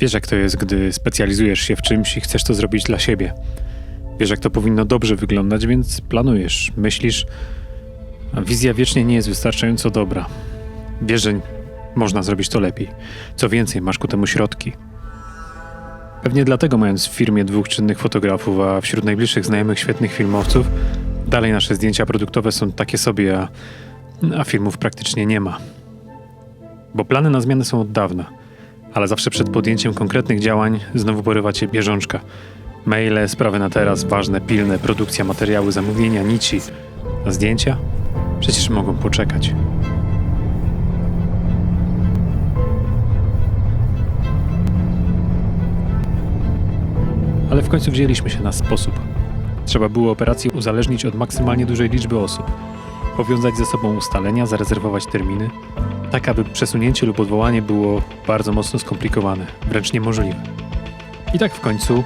Wiesz, jak to jest, gdy specjalizujesz się w czymś i chcesz to zrobić dla siebie. Wiesz, jak to powinno dobrze wyglądać, więc planujesz, myślisz, a wizja wiecznie nie jest wystarczająco dobra. Wiesz, że można zrobić to lepiej. Co więcej, masz ku temu środki. Pewnie dlatego, mając w firmie dwóch czynnych fotografów, a wśród najbliższych znajomych świetnych filmowców, dalej nasze zdjęcia produktowe są takie sobie, a, a filmów praktycznie nie ma. Bo plany na zmianę są od dawna, ale zawsze przed podjęciem konkretnych działań znowu porywa cię bieżączka. Maile, sprawy na teraz, ważne, pilne, produkcja, materiały, zamówienia, nici. A zdjęcia? Przecież mogą poczekać. Ale w końcu wzięliśmy się na sposób. Trzeba było operację uzależnić od maksymalnie dużej liczby osób, powiązać ze sobą ustalenia, zarezerwować terminy, tak aby przesunięcie lub odwołanie było bardzo mocno skomplikowane, wręcz niemożliwe. I tak w końcu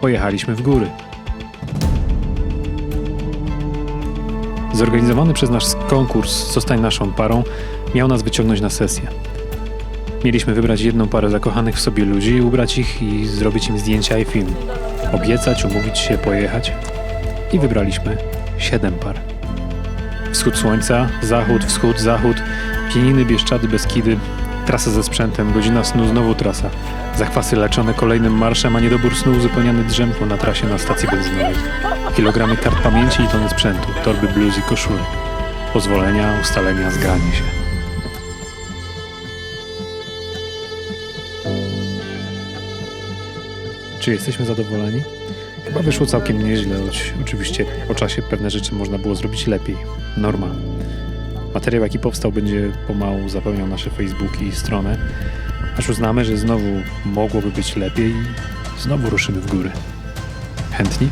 pojechaliśmy w góry. Zorganizowany przez nasz konkurs Zostań naszą parą miał nas wyciągnąć na sesję. Mieliśmy wybrać jedną parę zakochanych w sobie ludzi, ubrać ich i zrobić im zdjęcia i film. Obiecać, umówić się, pojechać. I wybraliśmy siedem par. Wschód słońca, zachód, wschód, zachód, Pieniny, Bieszczady, Beskidy, trasa ze sprzętem, godzina snu, znowu trasa. Zachwasy leczone kolejnym marszem, a niedobór snu uzupełniany drzemką na trasie na stacji benzynowej. Kilogramy kart pamięci i tony sprzętu, torby bluz i koszule. Pozwolenia, ustalenia, zgranie się. Czy jesteśmy zadowoleni? Chyba wyszło całkiem nieźle, choć oczywiście po czasie pewne rzeczy można było zrobić lepiej. Norma. Materiał, jaki powstał, będzie pomału zapełniał nasze Facebooki i stronę, aż uznamy, że znowu mogłoby być lepiej i znowu ruszymy w góry. Chętni?